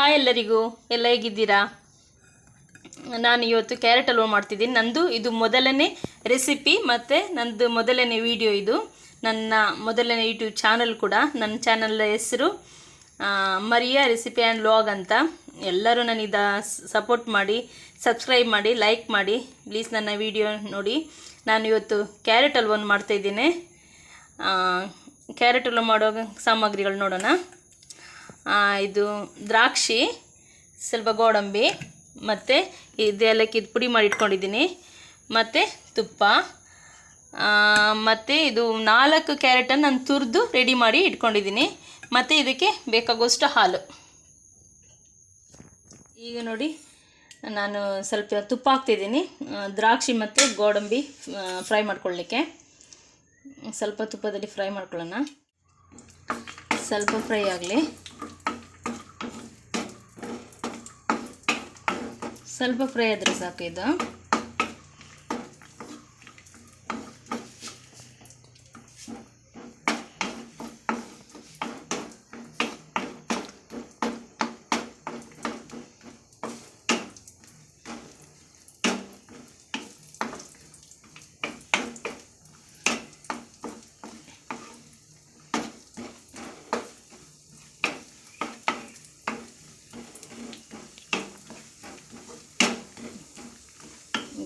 Hi ಎಲ್ಲರಿಗೂ, ಎಲ್ಲ ಹೇಗಿದ್ದೀರಾ? ನಾನು ಇವತ್ತು ಕ್ಯಾರೆಟ್ ಹಲ್ವ ಮಾಡ್ತಿದ್ದೀನಿ. ನಂದು ಇದು ಮೊದಲನೇ ರೆಸಿಪಿ ಮತ್ತು ನಂದು ಮೊದಲನೇ ವಿಡಿಯೋ ಇದು. ನನ್ನ ಮೊದಲನೇ ಯೂಟ್ಯೂಬ್ ಚಾನಲ್ ಕೂಡ. ನನ್ನ ಚಾನಲ್ ಹೆಸರು ಮರಿಯಾ ರೆಸಿಪಿ ಆ್ಯಂಡ್ ಲಾಗ್ ಅಂತ. ಎಲ್ಲರೂ ನನಗೆ ಸಪೋರ್ಟ್ ಮಾಡಿ ಸಬ್ಸ್ಕ್ರೈಬ್ ಮಾಡಿ ಲೈಕ್ ಮಾಡಿ. ಪ್ಲೀಸ್ ನನ್ನ ವಿಡಿಯೋ ನೋಡಿ. ನಾನು ಇವತ್ತು ಕ್ಯಾರೆಟ್ ಹಲ್ವನ್ನು ಮಾಡ್ತಾಯಿದ್ದೀನಿ ಕ್ಯಾರೆಟ್ ಹಲ್ವ ಮಾಡೋ ಸಾಮಗ್ರಿಗಳು ನೋಡೋಣ. ಇದು ದ್ರಾಕ್ಷಿ, ಸ್ವಲ್ಪ ಗೋಡಂಬಿ, ಮತ್ತು ಇದು ಏಲಕ್ಕಿದು ಪುಡಿ ಮಾಡಿ ಇಟ್ಕೊಂಡಿದ್ದೀನಿ. ಮತ್ತು ತುಪ್ಪ ಮತ್ತು ಇದು ನಾಲ್ಕು ಕ್ಯಾರೆಟನ್ನು ನಾನು ತುರಿದು ರೆಡಿ ಮಾಡಿ ಇಟ್ಕೊಂಡಿದ್ದೀನಿ. ಮತ್ತು ಇದಕ್ಕೆ ಬೇಕಾಗುವಷ್ಟು ಹಾಲು. ಈಗ ನೋಡಿ, ನಾನು ಸ್ವಲ್ಪ ತುಪ್ಪ ಹಾಕ್ತಿದ್ದೀನಿ. ದ್ರಾಕ್ಷಿ ಮತ್ತು ಗೋಡಂಬಿ ಫ್ರೈ ಮಾಡ್ಕೊಳ್ಳಿಕ್ಕೆ. ಸ್ವಲ್ಪ ತುಪ್ಪದಲ್ಲಿ ಫ್ರೈ ಮಾಡ್ಕೊಳ್ಳೋಣ. ಸ್ವಲ್ಪ ಫ್ರೈ ಆಗಲಿ. ಸ್ವಲ್ಪ ಫ್ರೈ ಆದರೆ ಸಾಕು ಇದು.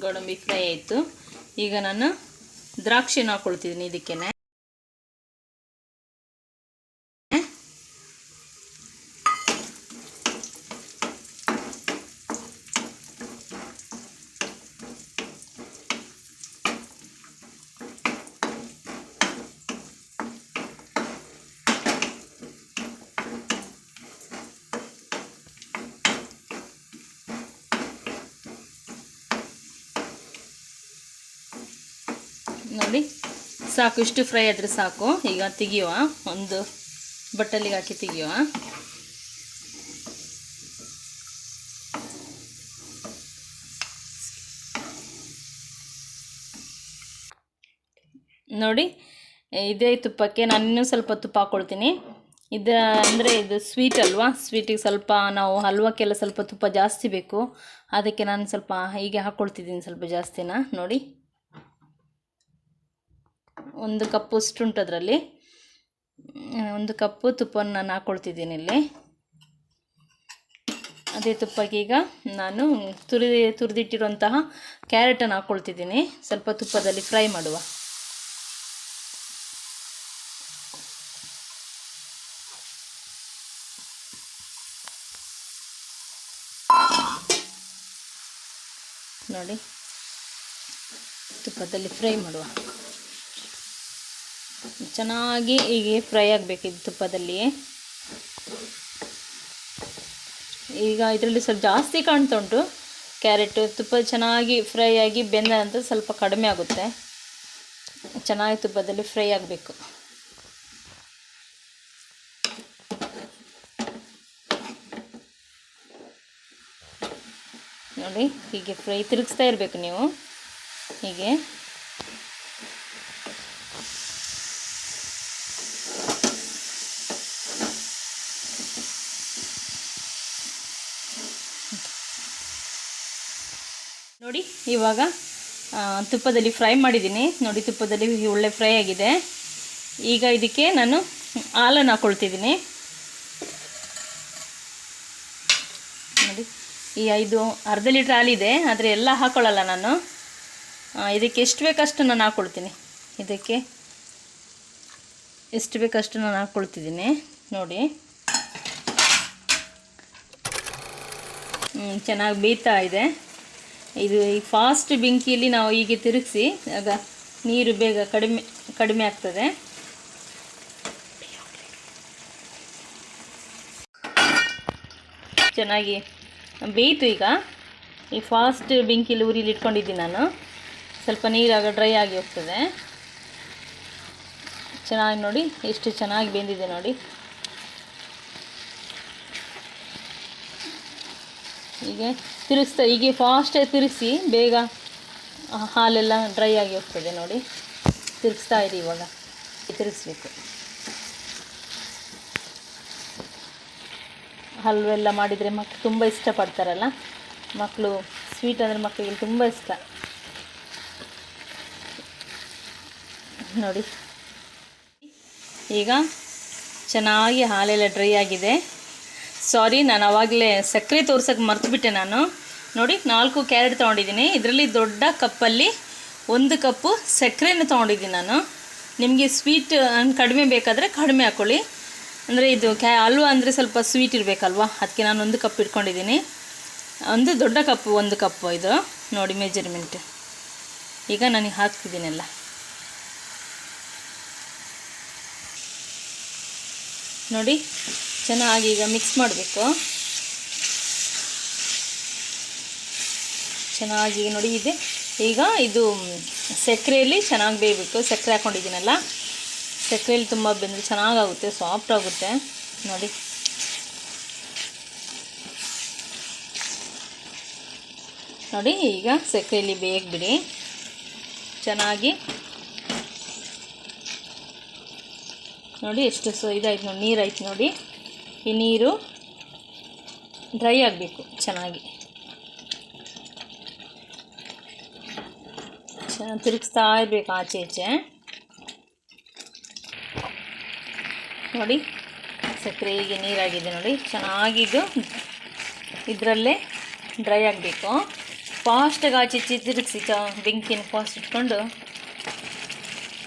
ಗೋಡಂಬಿ ಫ್ರೈ ಆಯಿತು. ಈಗ ನಾನು ದ್ರಾಕ್ಷಿನ ಹಾಕ್ಕೊಳ್ತಿದ್ದೀನಿ ಇದಕ್ಕೆ ನೋಡಿ. ಸಾಕು, ಇಷ್ಟು ಫ್ರೈ ಆದರೆ ಸಾಕು. ಈಗ ತೆಗಿಯುವ. ಒಂದು ಬಟ್ಟಲಿಗೆ ಹಾಕಿ ತೆಗಿಯುವ. ನೋಡಿ, ಇದೇ ತುಪ್ಪಕ್ಕೆ ನಾನು ಇನ್ನೂ ಸ್ವಲ್ಪ ತುಪ್ಪ ಹಾಕ್ಕೊಳ್ತೀನಿ ಇದು ಅಂದರೆ ಇದು ಸ್ವೀಟ್ ಅಲ್ವಾ? ಸ್ವೀಟಿಗೆ ಸ್ವಲ್ಪ ನಾವು ಹಲ್ವಕ್ಕೆಲ್ಲ ಸ್ವಲ್ಪ ತುಪ್ಪ ಜಾಸ್ತಿ ಬೇಕು. ಅದಕ್ಕೆ ನಾನು ಸ್ವಲ್ಪ ಹೀಗೆ ಹಾಕ್ಕೊಳ್ತಿದ್ದೀನಿ ಸ್ವಲ್ಪ ಜಾಸ್ತಿನ. ನೋಡಿ. ಒಂದು ಕಪ್ಪು ಅಷ್ಟು ಅದರಲ್ಲಿ ಒಂದು ಕಪ್ಪು ತುಪ್ಪವನ್ನು ನಾನು ಹಾಕ್ಕೊಳ್ತಿದ್ದೀನಿ ಇಲ್ಲಿ. ಅದೇ ತುಪ್ಪಕ್ಕೆ ಈಗ ನಾನು ತುರಿ, ತುರಿದಿಟ್ಟಿರುವಂತಹ ಕ್ಯಾರೆಟನ್ನು ಹಾಕ್ಕೊಳ್ತಿದ್ದೀನಿ ಸ್ವಲ್ಪ ತುಪ್ಪದಲ್ಲಿ ಫ್ರೈ ಮಾಡುವ. ನೋಡಿ. ತುಪ್ಪದಲ್ಲಿ ಫ್ರೈ ಮಾಡುವ. ಚೆನ್ನಾಗಿ ಹೀಗೆ ಫ್ರೈ ಆಗಬೇಕು ಇದು ತುಪ್ಪದಲ್ಲಿ. ಈಗ ಇದರಲ್ಲಿ ಸ್ವಲ್ಪ ಜಾಸ್ತಿ ಕಾಣ್ತಾ ಉಂಟು. ಕ್ಯಾರೆಟು, ತುಪ್ಪ ಚೆನ್ನಾಗಿ ಫ್ರೈ ಆಗಿ ಬೆಂದ ನಂತರ ಸ್ವಲ್ಪ ಕಡಿಮೆ ಆಗುತ್ತೆ. ಚೆನ್ನಾಗಿ ತುಪ್ಪದಲ್ಲಿ ಫ್ರೈ ಆಗಬೇಕು. ನೋಡಿ, ಹೀಗೆ ಫ್ರೈ ತಿರುಗಿಸ್ತಾ ಇರಬೇಕು ನೀವು. ಹೀಗೆ. ನೋಡಿ, ಇವಾಗ ತುಪ್ಪದಲ್ಲಿ ಫ್ರೈ ಮಾಡಿದ್ದೀನಿ. ನೋಡಿ, ತುಪ್ಪದಲ್ಲಿ ಒಳ್ಳೆ ಫ್ರೈ ಆಗಿದೆ. ಈಗ ಇದಕ್ಕೆ ನಾನು ಹಾಲನ್ನು ಹಾಕ್ಕೊಳ್ತಿದ್ದೀನಿ ನೋಡಿ, ಈ ಐದು, ಅರ್ಧ ಲೀಟ್ರ್ ಹಾಲಿದೆ ಆದರೆ ಎಲ್ಲ ಹಾಕ್ಕೊಳ್ಳಲ್ಲ ನಾನು. ಇದಕ್ಕೆ ಎಷ್ಟು ಬೇಕಷ್ಟು ನಾನು ಹಾಕ್ಕೊಳ್ತೀನಿ ಇದಕ್ಕೆ ಎಷ್ಟು ಬೇಕಷ್ಟು ನಾನು ಹಾಕ್ಕೊಳ್ತಿದ್ದೀನಿ ನೋಡಿ. ಚೆನ್ನಾಗಿ ಬೇಯ್ತಾ ಇದೆ. ಇದು ಈ ಫಾಸ್ಟ್ ಬೆಂಕಿಯಲ್ಲಿ ನಾವು ಹೀಗೆ ತಿರುಗಿಸಿ, ಆಗ ನೀರು ಬೇಗ ಕಡಿಮೆ ಕಡಿಮೆ ಆಗ್ತದೆ. ಚೆನ್ನಾಗಿ ಬೇಯಿತು ಈಗ. ಈ ಫಾಸ್ಟ್ ಬೆಂಕಿಯಲ್ಲಿ ಉರಿಲಿ ಇಟ್ಕೊಂಡಿದ್ದೀನಿ ನಾನು. ಸ್ವಲ್ಪ ನೀರಾಗ ಡ್ರೈ ಆಗಿ ಹೋಗ್ತದೆ. ಚೆನ್ನಾಗಿ ನೋಡಿ, ಎಷ್ಟು ಚೆನ್ನಾಗಿ ಬೆಂದಿದೆ ನೋಡಿ. ಹೀಗೆ ತಿರುಗಿಸ್ತಾ, ಹೀಗೆ ಫಾಸ್ಟಾಗಿ ತಿರುಗಿಸಿ ಬೇಗ ಹಾಲೆಲ್ಲ ಡ್ರೈ ಆಗಿ ಹೋಗ್ತದೆ ನೋಡಿ. ತಿರುಗಿಸ್ತಾ ಇರಿ ಇವಾಗ. ತಿರುಗಿಸ್ಬೇಕು. ಹಲ್ವೆಲ್ಲ ಮಾಡಿದರೆ ಮಕ್ಕಳು ತುಂಬ ಇಷ್ಟಪಡ್ತಾರಲ್ಲ? ಮಕ್ಕಳು ಸ್ವೀಟ್ ಅಂದರೆ ಮಕ್ಕಳಿಗೆ ತುಂಬ ಇಷ್ಟ. ನೋಡಿ. ಈಗ ಚೆನ್ನಾಗಿ ಹಾಲೆಲ್ಲ ಡ್ರೈ ಆಗಿದೆ. ಸಾರಿ ನಾನು ಆವಾಗಲೇ ಸಕ್ಕರೆ ತೋರ್ಸೋಕ್ಕೆ ಮರ್ತುಬಿಟ್ಟೆ ನಾನು. ನೋಡಿ, ನಾಲ್ಕು ಕ್ಯಾರೆಟ್ ತೊಗೊಂಡಿದ್ದೀನಿ. ಇದರಲ್ಲಿ ದೊಡ್ಡ ಕಪ್ಪಲ್ಲಿ ಒಂದು ಕಪ್ಪು ಸಕ್ಕರೆನ ತೊಗೊಂಡಿದ್ದೀನಿ ನಾನು. ನಿಮಗೆ ಸ್ವೀಟ್ ಕಡಿಮೆ ಬೇಕಾದರೆ ಕಡಿಮೆ ಹಾಕ್ಕೊಳ್ಳಿ ಅಂದರೆ ಇದು ಕ್ಯಾ ಹಲ್ವಾ ಅಂದರೆ ಸ್ವಲ್ಪ ಸ್ವೀಟ್ ಇರಬೇಕಲ್ವಾ? ಅದಕ್ಕೆ ನಾನು ಒಂದು ಕಪ್ ಇಟ್ಕೊಂಡಿದ್ದೀನಿ. ಒಂದು ದೊಡ್ಡ ಕಪ್ಪು, ಒಂದು ಕಪ್ಪು ಇದು. ನೋಡಿ ಮೆಜರ್ಮೆಂಟ್ ಈಗ ನನಗೆ ಹಾಕ್ತಿದ್ದೀನೆಲ್ಲ. ನೋಡಿ ಚೆನ್ನಾಗಿ ಈಗ ಮಿಕ್ಸ್ ಮಾಡಬೇಕು. ಚೆನ್ನಾಗಿ ನೋಡಿ ಇದೆ. ಈಗ ಇದು ಸಕ್ಕರೆಯಲ್ಲಿ ಚೆನ್ನಾಗಿ ಬೇಯಬೇಕು. ಸಕ್ಕರೆ ಹಾಕ್ಕೊಂಡಿದ್ದೀನಲ್ಲ ಸಕ್ಕರೆಯಲ್ಲಿ ತುಂಬ ಬೆಂದರೆ ಚೆನ್ನಾಗಾಗುತ್ತೆ ಸಾಫ್ಟ್ ಆಗುತ್ತೆ. ನೋಡಿ. ನೋಡಿ, ಈಗ ಸಕ್ಕರೆಯಲ್ಲಿ ಬೇಯಕ್ಕೆ ಬಿಡಿ ಚೆನ್ನಾಗಿ. ನೋಡಿ ಎಷ್ಟು ಸೊ ಇದಾಯ್ತು ನೋಡಿ ನೀರಾಯ್ತು ನೋಡಿ. ಈ ನೀರು ಡ್ರೈ ಆಗಬೇಕು ಚೆನ್ನಾಗಿ. ಚೆನ್ನಾಗಿ ತಿರುಗಿಸ್ತಾ ಇರಬೇಕು ಆಚೆ ಈಚೆ. ನೋಡಿ, ಸಕ್ಕರೆ ಹೀಗೆ ನೀರಾಗಿದೆ ನೋಡಿ. ಚೆನ್ನಾಗಿದ್ದು ಇದರಲ್ಲೇ ಡ್ರೈ ಆಗಬೇಕು. ಫಾಸ್ಟಾಗಿ ಆಚೆ ಈಚೆ ತಿರುಗಿಸಿ, ಚ, ಬೆಂಕಿನ ಫಾಸ್ಟ್ ಇಟ್ಕೊಂಡು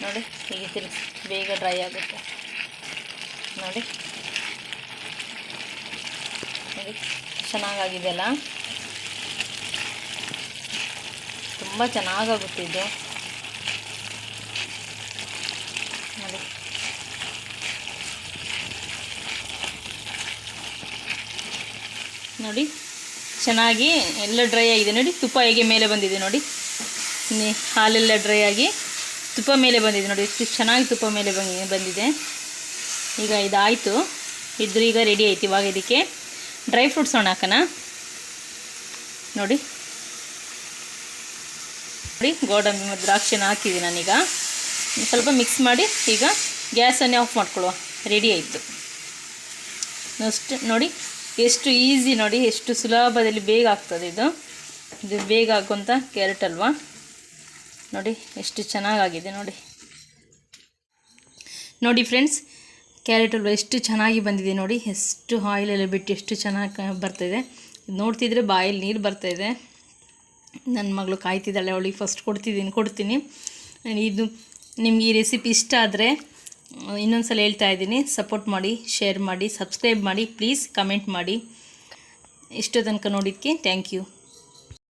ನೋಡಿ, ಹೀಗೆ ತಿರುಗಿಸಿ, ಬೇಗ ಡ್ರೈ ಆಗುತ್ತೆ. ನೋಡಿ. ನೋಡಿ ಚೆನ್ನಾಗಾಗಿದೆ ಅಲ್ಲ ತುಂಬ ಚೆನ್ನಾಗಾಗುತ್ತೆ ಇದು ನೋಡಿ. ನೋಡಿ, ಚೆನ್ನಾಗಿ ಎಲ್ಲ ಡ್ರೈ ಆಗಿದೆ. ನೋಡಿ, ತುಪ್ಪ ಹೇಗೆ ಮೇಲೆ ಬಂದಿದೆ ನೋಡಿ. ಹಾಲೆಲ್ಲ ಡ್ರೈ ಆಗಿ ತುಪ್ಪ ಮೇಲೆ ಬಂದಿದೆ ನೋಡಿ. ಎಷ್ಟು ಚೆನ್ನಾಗಿ ತುಪ್ಪ ಮೇಲೆ ಬಂದಿದೆ. ಈಗ ಇದಾಯಿತು. ಇದ್ರ ಈಗ ರೆಡಿ ಆಯ್ತು. ಇವಾಗ ಇದಕ್ಕೆ ಡ್ರೈ ಫ್ರೂಟ್ಸ್ ಒಣ ಹಾಕೋಣ. ನೋಡಿ. ನೋಡಿ, ಗೋಡಂಬಿ ಮತ್ತು ದ್ರಾಕ್ಷಿನ ಹಾಕಿದ್ದೀನಿ ನಾನೀಗ. ಸ್ವಲ್ಪ ಮಿಕ್ಸ್ ಮಾಡಿ ಈಗ ಗ್ಯಾಸನ್ನೇ ಆಫ್ ಮಾಡ್ಕೊಳ್ಳುವ. ರೆಡಿ ಆಯಿತು. ಅಷ್ಟು ನೋಡಿ, ಎಷ್ಟು ಈಸಿ ನೋಡಿ, ಎಷ್ಟು ಸುಲಭದಲ್ಲಿ ಬೇಗ ಆಗ್ತದೆ ಇದು. ಇದು ಬೇಗ ಆಗುವಂಥ ಕ್ಯಾರೆಟ್ ಅಲ್ವಾ. ನೋಡಿ, ಎಷ್ಟು ಚೆನ್ನಾಗಾಗಿದೆ ನೋಡಿ. ನೋಡಿ ಫ್ರೆಂಡ್ಸ್ ಕ್ಯಾರೆಟ್ ಹಲ್ವ ಎಷ್ಟು ಚೆನ್ನಾಗಿ ಬಂದಿದೆ ನೋಡಿ, ಎಷ್ಟು ಆಯಿಲೆಲ್ಲ ಬಿಟ್ಟು ಎಷ್ಟು ಚೆನ್ನಾಗಿ ಬರ್ತಾಯಿದೆ ನೋಡ್ತಿದ್ರೆ ಬಾಯಲ್ಲಿ ನೀರು ಬರ್ತಾಯಿದೆ ನನ್ನ ಮಗಳು ಕಾಯ್ತಿದ್ದಾಳೆ, ಅವಳಿಗೆ ಫಸ್ಟ್ ಕೊಡ್ತಿದ್ದೀನಿ ಕೊಡ್ತೀನಿ. ಇದು ನಿಮ್ಗೆ ಈ ರೆಸಿಪಿ ಇಷ್ಟ ಆದರೆ ಇನ್ನೊಂದು ಸಲ ಹೇಳ್ತಾ ಇದ್ದೀನಿ. ಸಪೋರ್ಟ್ ಮಾಡಿ ಶೇರ್ ಮಾಡಿ ಸಬ್ಸ್ಕ್ರೈಬ್ ಮಾಡಿ ಪ್ಲೀಸ್ ಕಮೆಂಟ್ ಮಾಡಿ. ಇಷ್ಟು ತನಕ ನೋಡಿದ್ಕೆ ಥ್ಯಾಂಕ್ ಯು